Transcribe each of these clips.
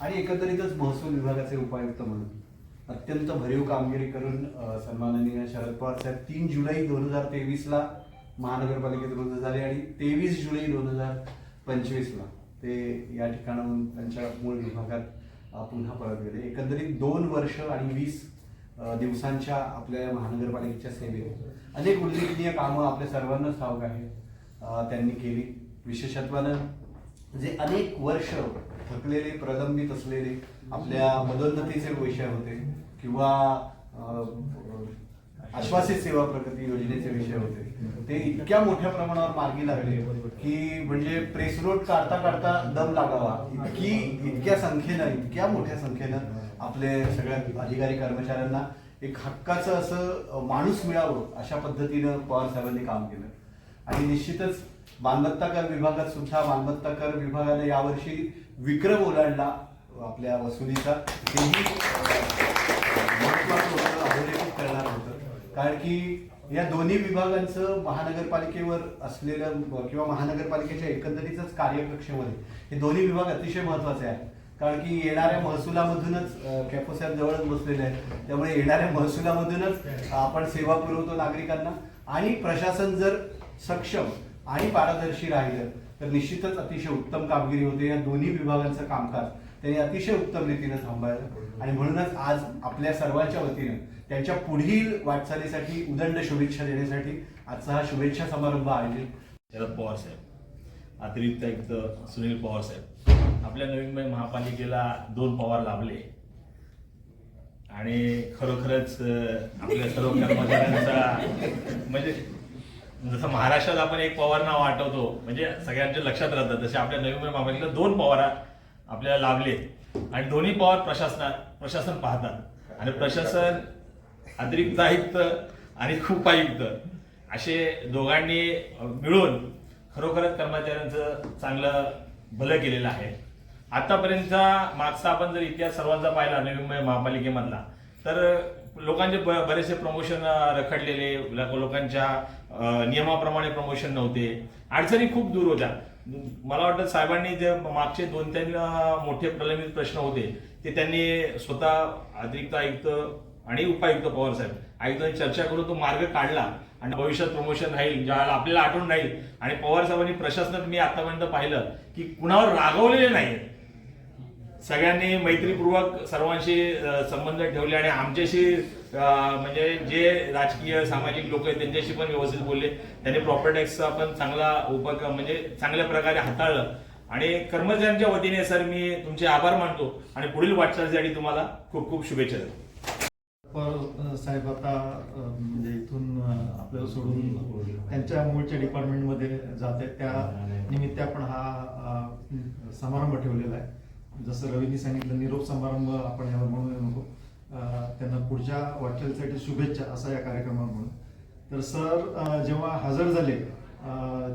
आणि एकंदरीतच महसूल विभागाचे उपायुक्त म्हणून अत्यंत भरीव कामगिरी करून सन्माननीय शरद पवार साहेब तीन जुलै दोन हजार तेवीसला महानगरपालिकेत रुजू झाले आणि तेवीस जुलै दोन हजार पंचवीसला ते या ठिकाणाहून त्यांच्या मूळ विभागात पुन्हा परत गेले. एकंदरीत दोन वर्ष आणि वीस दिवसांच्या आपल्या या महानगरपालिकेच्या सेवेत अनेक उल्लेखनीय कामं आपल्या सर्वांनाच ठाऊक आहे त्यांनी केली. विशेषत्वानं जे अनेक वर्ष थकलेले प्रलंबित असलेले आपल्या पदोन्नतीचे विषय होते किंवा आश्वासित सेवा प्रगती योजनेचे विषय होते. ते इतक्या मोठ्या प्रमाणावर मार्गी लागले की म्हणजे प्रेस रोड काढता काढता दम लागावा. इतकी इतक्या संख्येनं इतक्या मोठ्या संख्येनं आपले सगळ्या अधिकारी कर्मचाऱ्यांना एक हक्काचं असं माणूस मिळावं अशा पद्धतीनं पवार साहेबांनी काम केलं. आणि निश्चितच मालमत्ता कर विभागात सुद्धा मालमत्ता कर विभागाने यावर्षी विक्रम ओलांडला आपल्या वसुलीचा. तेही महत्वाचं होतं अधोरेखित करणार होतं. कारण की या दोन्ही विभागांचं महानगरपालिकेवर असलेलं किंवा महानगरपालिकेच्या एकंदरीतच कार्यकक्षेमध्ये हे दोन्ही विभाग अतिशय महत्त्वाचे आहेत. कारण की येणाऱ्या महसुलामधूनच अ, कॅपो साहेब जवळच बसलेले आहेत. त्यामुळे येणाऱ्या महसुलामधूनच आपण सेवा पुरवतो नागरिकांना. आणि प्रशासन जर सक्षम आणि पारदर्शी राहिलं तर निश्चितच अतिशय उत्तम कामगिरी होते. या दोन्ही विभागांचं कामकाज त्यांनी अतिशय उत्तम रीतीने थांबायला आणि म्हणूनच आज आपल्या सर्वांच्या वतीनं त्यांच्या पुढील वाटचालीसाठी उदंड शुभेच्छा देण्यासाठी आजचा हा शुभेच्छा समारंभ आयोजित शरद पवार साहेब. अतिरिक्त आयुक्त सुनील पवार साहेब. आपल्या नवीन महापालिकेला दोन पवार लाभले. आणि खरोखरच आपल्या सर्व कर्मचाऱ्यांचा म्हणजे जसं महाराष्ट्रात आपण एक पवार नाव आठवतो म्हणजे सगळ्यांच्या लक्षात राहतं. तसे आपल्या नवी मुंबई महापालिकेला दोन पवार आपल्याला लाभले आणि दोन्ही पवार प्रशासना प्रशासन पाहतात. आणि प्रशासन अतिरिक्त आयुक्त आणि खूप आयुक्त असे दोघांनी मिळून खरोखरच कर्मचाऱ्यांचं चांगलं भलं केलेलं आहे. आतापर्यंतचा मागचा आपण जर इतिहास सर्वांचा पाहिला नवी मुंबई महापालिकेमधला तर लोकांचे बरेचसे प्रमोशन रखडलेले. लोकांच्या नियमाप्रमाणे प्रमोशन नव्हते. अडचणी खूप दूर होत्या. मला वाटतं साहेबांनी जे मागचे दोन तीन मोठे प्रलंबित प्रश्न होते ते त्यांनी स्वतः अतिरिक्त आयुक्त आणि उपायुक्त पवार साहेब आयुक्तांनी चर्चा करून तो मार्ग काढला आणि भविष्यात प्रमोशन राहील ज्याला आपल्याला आठवण राहील. आणि पवार साहेबांनी प्रशासनात मी आतापर्यंत पाहिलं की कुणावर रागवलेले नाही सगळ्यांनी मैत्रीपूर्वक सर्वांशी संबंध ठेवले आणि आमच्याशी म्हणजे जे राजकीय सामाजिक लोक आहेत त्यांच्याशी पण व्यवस्थित बोलले. त्यांनी प्रॉपर्टी टॅक्सचा पण चांगला उपक्रम म्हणजे चांगल्या प्रकारे हाताळलं. आणि कर्मचाऱ्यांच्या वतीने सर मी तुमचे आभार मानतो आणि पुढील वाटचालीसाठी तुम्हाला खूप खूप शुभेच्छा देतो. साहेब आता म्हणजे इथून आपल्याला सोडून त्यांच्या मूळच्या डिपार्टमेंटमध्ये जात आहेत. त्या निमित्त आपण हा समारंभ ठेवलेला आहे. जसं रवींनी सांगितलं निरोप समारंभ आपण यावर म्हणू नको. त्यांना पुढच्या वाटचालीसाठी शुभेच्छा असा या कार्यक्रमावर म्हणून तर सर जेव्हा हजर झाले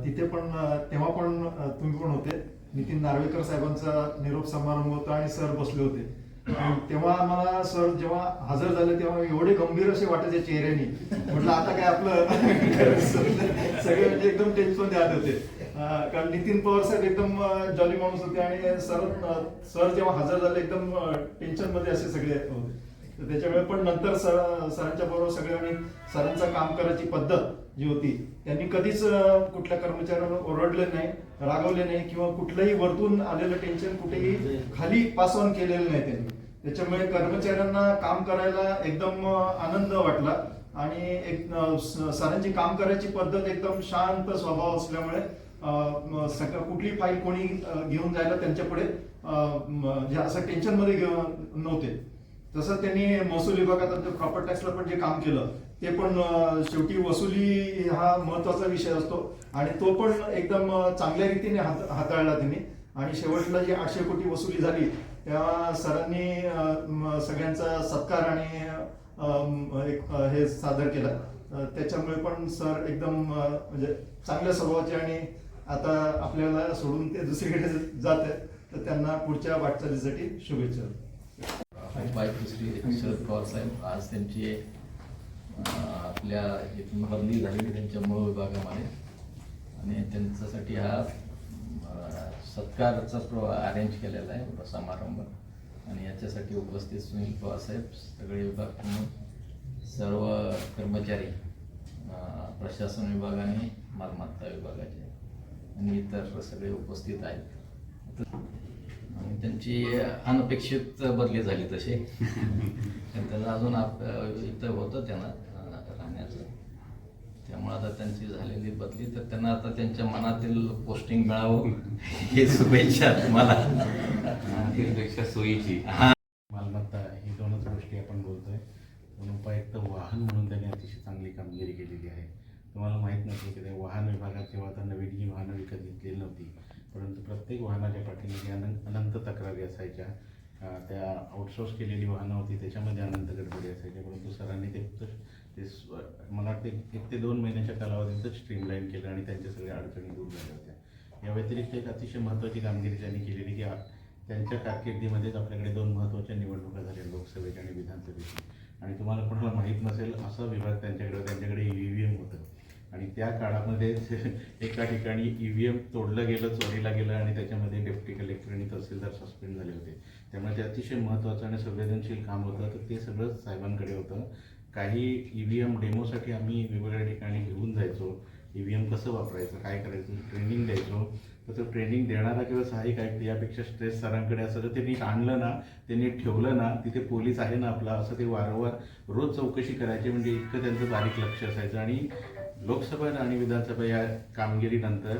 तिथे पण तेव्हा पण तुम्ही पण होते. नितीन नार्वेकर साहेबांचा निरोप समारंभ होता आणि सर बसले होते. तेव्हा आम्हाला सर जेव्हा हजर झाले तेव्हा एवढे गंभीर असे वाटायचे चेहऱ्याने. म्हटलं आता काय आपलं? सगळे म्हणजे एकदम टेन्शन द्यात होते. कारण नितीन पवार साहेब एकदम जॉली माणूस होते आणि सर सर जेव्हा हजर झाले एकदम टेन्शनमध्ये असे सगळे. होते त्याच्यामुळे पण नंतर सर सरांच्या बरोबर सगळ्यांनी सरांचं काम करायची पद्धत जी होती त्यांनी कधीच कुठल्या कर्मचाऱ्यांना ओरडले नाही रागवले नाही किंवा कुठलंही वरतून आलेलं टेन्शन कुठेही खाली पास ऑन केलेलं नाही त्यांनी. त्याच्यामुळे कर्मचाऱ्यांना काम करायला एकदम आनंद वाटला आणि एक सरांची काम करायची पद्धत एकदम शांत स्वभाव असल्यामुळे सगळं कुठली फाईल कोणी घेऊन जायला त्यांच्या पुढे असं टेन्शनमध्ये घेऊन नव्हते. तसं त्यांनी महसूल विभागात प्रॉपर टॅक्सला पण जे काम केलं ते पण शेवटी वसुली हा महत्त्वाचा विषय असतो. आणि तो पण एकदम चांगल्या रीतीने हाताळला त्यांनी. आणि शेवटला जी आठशे कोटी वसुली झाली तेव्हा सरांनी सगळ्यांचा सत्कार आणि एक हे सादर केलं. त्याच्यामुळे पण सर एकदम म्हणजे चांगल्या स्वभावाचे आणि आता आपल्याला सोडून ते दुसरीकडे जात आहेत तर त्यांना पुढच्या वाटचालीसाठी शुभेच्छा. बाईक दुसरी शरद पवार साहेब आज त्यांची आपल्या इथून बदली झालेली त्यांच्या मूळ विभागामध्ये. आणि त्यांच्यासाठी हा सत्कारचा प्रो अरेंज केलेला आहे समारंभ. आणि याच्यासाठी उपस्थित सुनील पवार साहेब सगळे विभाग प्रमुख सर्व कर्मचारी प्रशासन विभागाने मालमत्ता विभागाचे. आणि इतर सगळे उपस्थित आहेत. आणि त्यांची अनपेक्षित बदली झाली तशी. त्यांचं अजून आप इथं होतं त्यांना राहण्याचं. त्यामुळे आता त्यांची झालेली बदली तर त्यांना आता त्यांच्या मनातील पोस्टिंग मिळावं हे शुभेच्छा तुम्हाला. त्यापेक्षा सोयीची. मालमत्ता ही दोनच गोष्टी आपण बोलतोय. पण उपायुक्त वाहन म्हणून त्यांनी अतिशय चांगली कामगिरी केलेली आहे. तुम्हाला माहीत नसेल की ते वाहन विभागात जेव्हा आता नवीन ही वाहनं विकत घेतलेली नव्हती. परंतु प्रत्येक वाहनाच्या पाठीमागे अनंत अनंत तक्रारी असायच्या. त्या आउटसोर्स केलेली वाहनं होती त्याच्यामध्ये अनंत गडबडी असायच्या परंतु सरांनी ते फक्त ते मला वाटते एक ते दोन महिन्याच्या कालावधीतच स्ट्रीमलाईन केलं आणि त्यांच्या सगळ्या अडचणी दूर झाल्या होत्या. या व्यतिरिक्त एक अतिशय महत्त्वाची कामगिरी त्यांनी केलेली की त्यांच्या कारकिर्दीमध्येच आपल्याकडे दोन महत्त्वाच्या निवडणुका झाल्या लोकसभेच्या आणि विधानसभेची आणि तुम्हाला कोणाला माहीत नसेल असा विभाग त्यांच्याकडे त्यांच्याकडे ई व्ही एम होतं. आणि त्या काळामध्ये एका ठिकाणी ई व्ही एम तोडलं गेलं चोरीला गेलं आणि त्याच्यामध्ये डेप्टी कलेक्टर आणि तहसीलदार सस्पेंड झाले होते. त्यामुळे ते अतिशय महत्त्वाचं आणि संवेदनशील काम होतं. तर ते सगळं साहेबांकडे होतं. काही ई व्ही एम डेमोसाठी आम्ही वेगवेगळ्या ठिकाणी घेऊन जायचो. ई व्ही एम कसं वापरायचं काय करायचं ट्रेनिंग द्यायचो. तर तो ट्रेनिंग देणारा किंवा सहाय्यक आयुक्त यापेक्षा स्ट्रेस सरांकडे असं तर त्यांनी आणलं ना त्यांनी ठेवलं ना तिथे पोलीस आहे ना आपला असं ते वारंवार रोज चौकशी करायची. म्हणजे इतकं त्यांचं बारीक लक्ष असायचं. आणि लोकसभा आणि विधानसभा या कामगिरीनंतर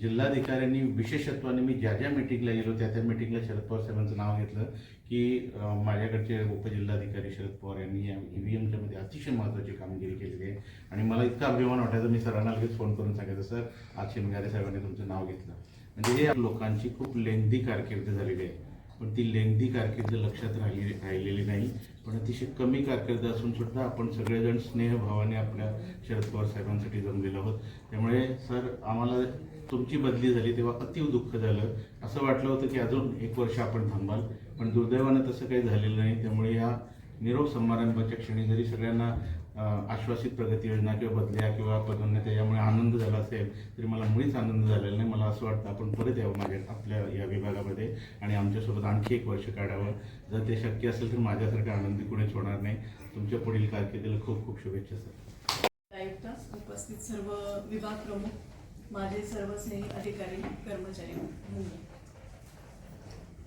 जिल्हाधिकाऱ्यांनी विशेषत्वाने मी ज्या ज्या मिटिंगला गेलो त्या त्या मिटिंगला शरद पवार साहेबांचं नाव घेतलं की माझ्याकडचे उपजिल्हाधिकारी शरद पवार यांनी या ई व्ही एमच्या मध्ये अतिशय महत्त्वाची कामगिरी केलेली आहे. आणि मला इतका अभिमान वाटायचा मी सरांना लगेच फोन करून सांगायचं सर आज शिमगारे साहेबांनी तुमचं नाव घेतलं. म्हणजे हे लोकांची खूप लेंदी कारकीर्द झालेली आहे. पण ती लेंदी कारकीर्द लक्षात राहिली राहिलेली नाही. पण अतिशय कमी कारकीर्द असून सुद्धा आपण सगळेजण स्नेहभावाने आपल्या शरद पवार साहेबांसाठी जमलेलो आहोत. त्यामुळे सर आम्हाला तुमची बदली झाली तेव्हा अतिव दुःख झालं. असं वाटलं होतं की अजून एक वर्ष आपण थांबाल पण दुर्दैवानं तसं काही झालेलं नाही. त्यामुळे या निरोप समारंभाच्या क्षणी जरी सगळ्यांना आश्वासित प्रगती योजना किंवा बदल्या किंवा पदोन्नत्या यामुळे आनंद झाला असेल तरी मला मुळीच आनंद झालेला नाही. मला असं वाटतं आपण परत यावं माझ्या आपल्या या विभागामध्ये आणि आमच्यासोबत आणखी एक वर्ष काढावं. जर ते शक्य असेल तर माझ्यासारखं आनंदी कुणीच होणार नाही. तुमच्या पुढील कारकिर्दीला खूप खूप शुभेच्छा सर. आयुक्त उपस्थित सर्व विभाग प्रमुख माझे सर्व स्नेही अधिकारी कर्मचारी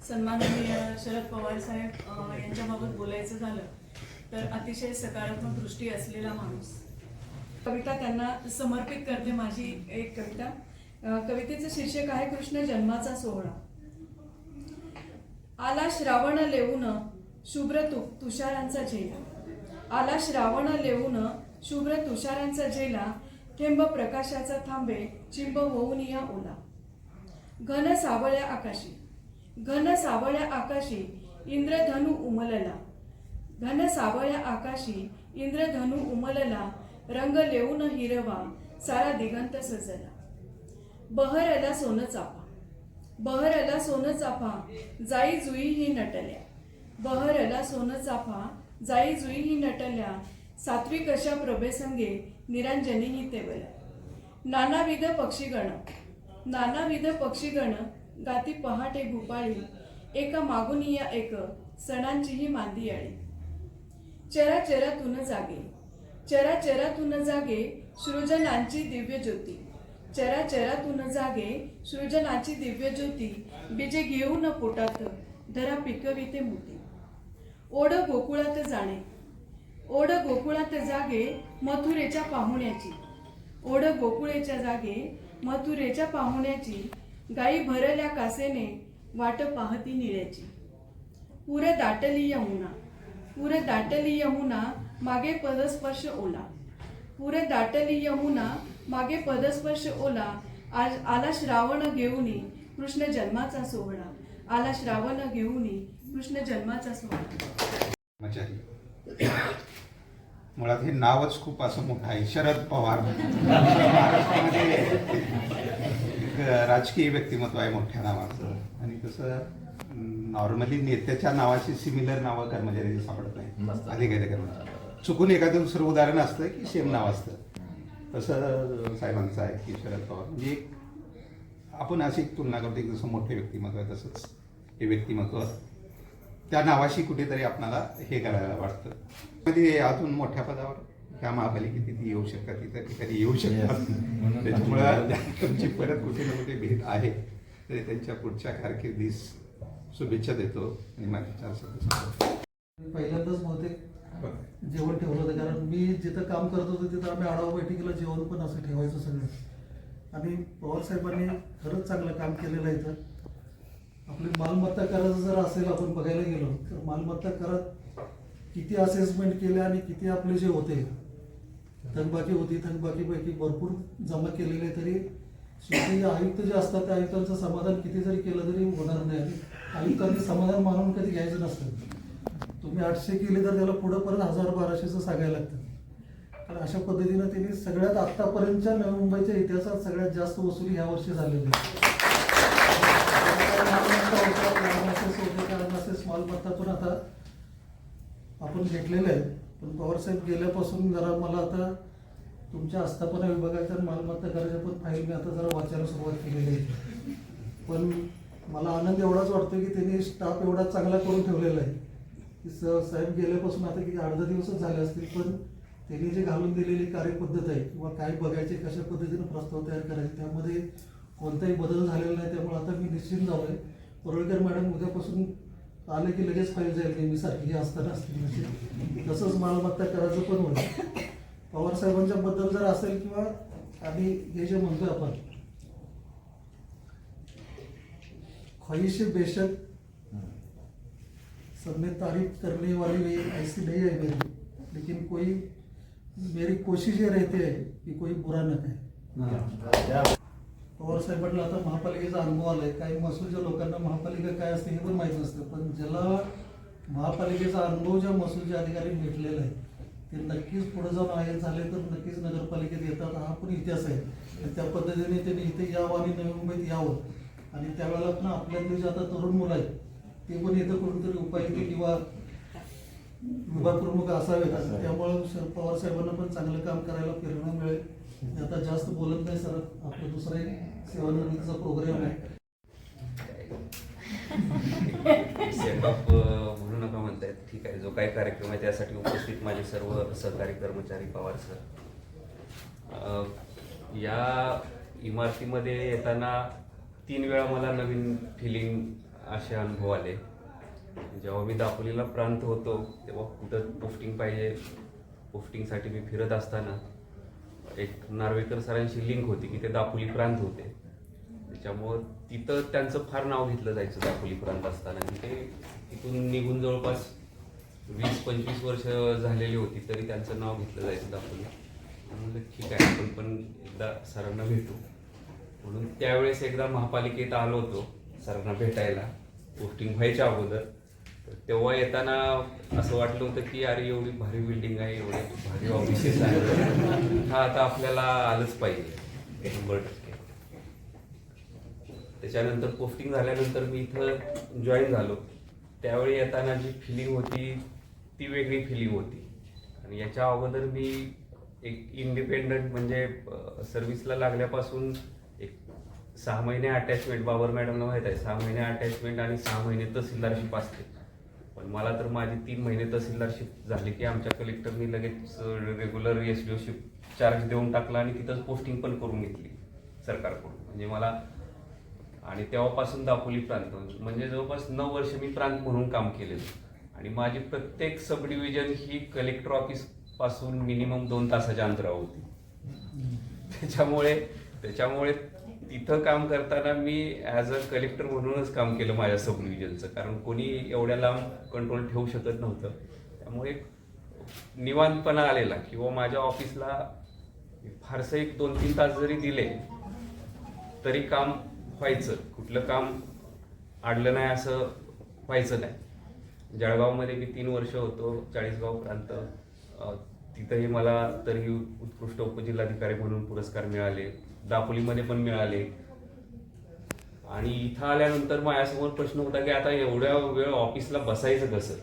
सन्माननीय शरद पवार साहेब यांच्याबाबत बोलायचं झालं तर अतिशय सकारात्मक दृष्टी असलेला माणूस. कविता त्यांना समर्पित करते माझी एक कविता. कवितेचं शीर्षक आहे कृष्ण जन्माचा सोहळा. आला श्रावण लेऊन शुभ्र तु तुषारांचा झेला. आला श्रावण लेऊन शुभ्र तुषारांचा झेला. थेंब प्रकाशाचा थांबे चिंब होऊन या ओला. घन सावळ्या आकाशी घन सावळ्या आकाशी इंद्रधनु उमलला. घन सावळ्या आकाशी इंद्रधनु उमलला रंग लेऊन हिरवा सारा दिगंत सजला. बहरला सोनं चापा बहरला सोनं चाफा जाई जुई ही नटल्या. बहरला सोनं चाफा जाई जुई ही नटल्या सात्विक अशा प्रभेसंगे निरांजनी ही तेवल्या. नानाविध पक्षीगण नानाविध पक्षीगण गाती पहाटे भूपाळी एका मागून या एक सणांचीही मांदी आळी चराचरातून जागे. चराचरातून जागे सृजनांची दिव्य ज्योती. चराचरातून जागे सृजनाची दिव्य ज्योती. बीजे घेऊन पोटात धरा पिकविते मोती. ओढ गोकुळात जाणे. ओढ गोकुळात जागे मथुरेच्या पाहुण्याची. ओढ गोकुळेच्या जागे मथुरेच्या पाहुण्याची. गाई भरल्या कासेने वाट पाहती निळ्याची. पुर दाटली यमुना. पुर दाटली यमुना मागे पदस्पर्श ओला. पुर दाटली यमुना मागे पदस्पर्श ओला. आज आला श्रावण घेऊनी कृष्ण जन्माचा सोहळा. आला श्रावण घेऊनी कृष्ण जन्माचा सोहळा. मुळात हे नावच खूप असं मोठं आहे. शरद पवार. महाराष्ट्रामध्ये राजकीय व्यक्तिमत्व आहे मोठ्या नावाचं. आणि कसं नॉर्मली नेत्याच्या नावाची सिमिलर नावं कर्मचारी सापडत नाही. अधिकारी कर्मचारी. चुकून एखादं दुसरं उदाहरण असतं की सेम नाव असतं. तसं साहेबांचं आहे की शरद पवार. म्हणजे एक आपण अशी तुलना करतो की जसं मोठे व्यक्तिमत्व आहे तसंच हे व्यक्तिमत्व त्या नावाशी कुठेतरी आपणाला हे करायला वाटतं. मध्ये अजून मोठ्या पदावर त्या महापालिकेत तिथे येऊ शकतात इतर ठिकाणी येऊ शकतात. त्याच्यामुळं तुमची परत कुठे ना कुठे भेट आहे. तरी त्यांच्या पुढच्या कारकिर्दीस शुभेच्छा देतो आणि माझ्या चार शब्द पहिल्यांदाच बहुतेक जेवण ठेवलं होतं कारण मी जिथं काम करत होतो तिथं आम्ही आढावा बैठकीला जेवण पण असं ठेवायचं सगळं. आणि पवार साहेबांनी खरंच चांगलं काम केलेलं आहे इथं. आपली मालमत्ता करायचं जर असेल आपण बघायला गेलो तर मालमत्ता करात किती असेसमेंट केले आणि किती आपले जे होते थकबाकी होती थकबाकीपैकी भरपूर जमा केलेले तरी शेवटी आयुक्त जे असतात त्या आयुक्तांचं समाधान किती जरी केलं तरी होणार नाही. आणि कधी समाधान मानून कधी घ्यायचं नसतं. तुम्ही आठशे केले तर त्याला पुढं परत हजार बाराशेचं सांगायला लागतं. तर अशा पद्धतीनं त्यांनी सगळ्यात आत्तापर्यंतच्या नवी मुंबईच्या इतिहासात सगळ्यात जास्त वसुली ह्या वर्षी झालेली आहे मालमत्ता पत्तातून आता आपण घेतलेलं आहे. पण पवारसाहेब गेल्यापासून जरा मला आता तुमच्या आस्थापना विभागाच्या मालमत्ता करायच्या पण फाईल मी आता जरा वाचायला सुरुवात केलेली आहे. पण मला आनंद एवढाच वाटतो की त्यांनी स्टाफ एवढा चांगला करून ठेवलेला आहे. की स- साहेब गेल्यापासून आता किती अर्धा दिवसच झाले असतील पण त्यांनी जे घालून दिलेली कार्यपद्धत आहे किंवा काय बघायचे कशा पद्धतीने प्रस्ताव तयार करायचे त्यामध्ये कोणताही बदल झालेला नाही त्यामुळे आता मी निश्चिंत झालो आहे परोळकर मॅडम उद्यापासून आले की लगेच फाईल जाईल नेहमीसारखी हे असताना असतील म्हणजे तसंच मालमत्ता करायचं पण होईल. पवार साहेबांच्या बद्दल जर असेल किंवा आम्ही हे जे म्हणतोय आपण ख्वाहिश बेशक सब में तारीफ करने वाली भी ऐसी नहीं है मेरी। लेकिन कोई मेरी कोशिश ये रहती है कि कोई बुरा न कहे। पवार साहेबांना आता महापालिकेचा अनुभव आलाय. काही महसूलच्या लोकांना महापालिका काय असते हे पण माहीत नसतं. पण ज्याला महापालिकेचा अनुभव ज्या महसूलच्या अधिकाऱ्यांनी भेटलेला आहे ते नक्कीच पुढे जाऊन आय झाले तर नक्कीच नगरपालिकेत येतात. हा पण इतिहास आहे. त्या पद्धतीने त्यांनी इथे यावं आणि नवी मुंबईत यावं. आणि त्यावेळेला पण आपल्यातले जे आता तरुण मुलं आहेत ते पण इथं कुठेतरी उपायुक्त किंवा विभाग प्रमुख असावेत. त्यामुळे शरद पवार साहेबांना पण चांगलं काम करायला प्रेरणा मिळेल. आता जास्त बोलत नाही सर. आपलं दुसरा एक सेवानिवृत्तीचा प्रोग्राम आहे. म्हणू नका म्हणतायत. ठीक आहे जो काही कार्यक्रम आहे त्यासाठी उपस्थित माझे सर्व सहकारी कर्मचारी पवार सर. या इमारतीमध्ये येताना तीन वेळा मला नवीन फिलिंग असे अनुभव आले. जेव्हा मी दापोलीला प्रांत होतो तेव्हा कुठं पोस्टिंग पाहिजे पोस्टिंगसाठी मी फिरत असताना एक नार्वेकर सरांशी लिंक होती की ते दापोली प्रांत होते. त्याच्यामुळं तिथं त्यांचं फार नाव घेतलं जायचं दापोली प्रांत असताना. आणि ते तिथून निघून जवळपास वीस पंचवीस वर्ष झालेली होती तरी त्यांचं नाव घेतलं जायचं दापोली म्हणलं ठीक आहे आपण पण एकदा सरांना भेटू. म्हणून त्यावेळेस एकदा महापालिकेत आलो होतो सरांना भेटायला पोस्टिंग व्हायच्या अगोदर. तर तेव्हा येताना असं वाटलं होतं की अरे एवढी भारी बिल्डिंग आहे एवढे भारी ऑफिसेस आहे हा आता आपल्याला आलंच पाहिजे शंभर टक्के. त्याच्यानंतर पोस्टिंग झाल्यानंतर मी इथं जॉईन झालो. त्यावेळी येताना जी फिलिंग होती ती वेगळी फिलिंग होती. आणि याच्या अगोदर मी एक इंडिपेंडंट म्हणजे सर्व्हिसला लागल्यापासून सहा महिने अटॅचमेंट बाबर मॅडमला माहीत आहे. सहा महिने अटॅचमेंट आणि सहा महिने तहसीलदारशिप असते. पण मला तर माझी तीन महिने तहसीलदारशिप झाली की आमच्या कलेक्टरनी लगेच regular S D O ship charge देऊन टाकला आणि तिथंच पोस्टिंग पण करून घेतली सरकारकडून. म्हणजे मला आणि तेव्हापासून दापोली प्रांत. म्हणजे जवळपास नऊ वर्ष मी प्रांत म्हणून काम केलेलं. आणि माझी प्रत्येक सब डिव्हिजन ही कलेक्टर ऑफिसपासून मिनिमम दोन तासाच्या अंतरावर होती. त्याच्यामुळे त्याच्यामुळे तिथं काम करताना मी ॲज अ कलेक्टर म्हणूनच काम केलं माझ्या सब डिव्हिजनचं कारण कोणी एवढ्या लांब कंट्रोल ठेवू शकत नव्हतं. त्यामुळे निवांतपणा आलेला. किंवा माझ्या ऑफिसला फारसं एक दोन तीन तास जरी दिले तरी काम व्हायचं. कुठलं काम आडलं नाही असं व्हायचं नाही. जळगावमध्ये मी तीन वर्ष होतो चाळीसगाव प्रांत. तिथंही मला तरी उत्कृष्ट उपजिल्हाधिकारी म्हणून पुरस्कार मिळाले. दापोलीमध्ये पण मिळाले. आणि इथं आल्यानंतर माझ्यासमोर प्रश्न होता की आता एवढ्या वेळ ऑफिसला बसायचं कसं?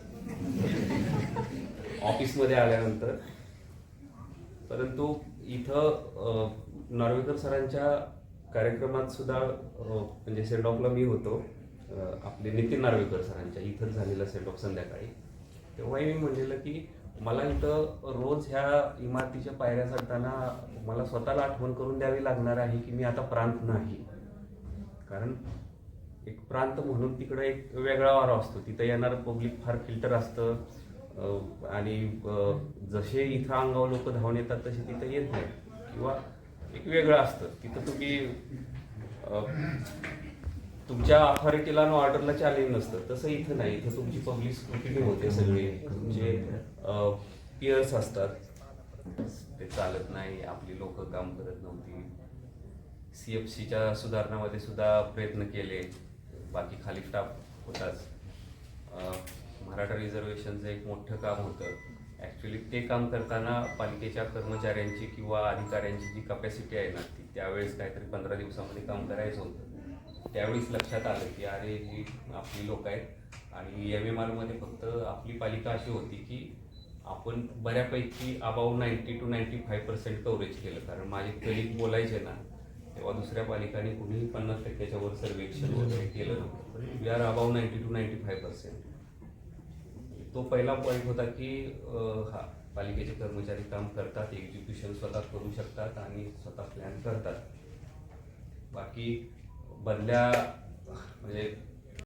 ऑफिसमध्ये आल्यानंतर. परंतु इथं नार्वेकर सरांच्या कार्यक्रमात सुद्धा म्हणजे सेंड ऑफला मी होतो. आपले नितीन नार्वेकर सरांच्या इथंच झालेला सेट ऑफ संध्याकाळी. तेव्हाही मी म्हणलेलं की मला इथं रोज ह्या इमारतीच्या पायऱ्या चढताना मला स्वतःला आठवण करून द्यावी लागणार आहे की मी आता प्रांत नाही. कारण एक प्रांत म्हणून तिकडं एक वेगळा वारा असतो. तिथं येणारं पब्लिक फार फिल्टर असतं. आणि जसे इथं अंगावर लोक धावून येतात तसे तिथं येत नाही. किंवा एक वेगळं असतं. तिथं तुम्ही तुमच्या अथॉरिटीला आणि ऑर्डरला चॅलेंज नसतं. तसं इथं नाही. इथं तुमची पब्लिक स्क्रुटिनी होते सगळे. तुमचे पियर्स असतात. ते चालत नाही. आपली लोक काम करत नव्हती. सी एफ सीच्या सुधारणामध्ये सुद्धा प्रयत्न केले. बाकी खाली स्टाफ होताच. मराठा रिझर्वेशनचं एक मोठं काम होतं. ॲक्च्युली ते काम करताना पालिकेच्या कर्मचाऱ्यांची किंवा अधिकाऱ्यांची जी कपॅसिटी आहे ना ती त्यावेळेस काहीतरी पंधरा दिवसामध्ये काम करायचं होतं. त्यावेळेस लक्षात आलं की अरे ही आपली लोक आहेत. आणि एम एम आरमध्ये फक्त आपली पालिका अशी होती की आपण बऱ्यापैकी about ninety two ninety five percent coverage केलं. कारण माझे कलिक बोलायचे ना तेव्हा दुसऱ्या पालिकांनी कुणीही पन्नास टक्क्याच्या वर सर्वेक्षण वगैरे केलं नव्हतं. We are about ninety two ninety five percent. तो पहिला पॉईंट होता की हा पालिकेचे कर्मचारी काम करतात एक्झिक्युशन स्वतः करू शकतात आणि स्वतः प्लॅन करतात. बाकी बदल्या म्हणजे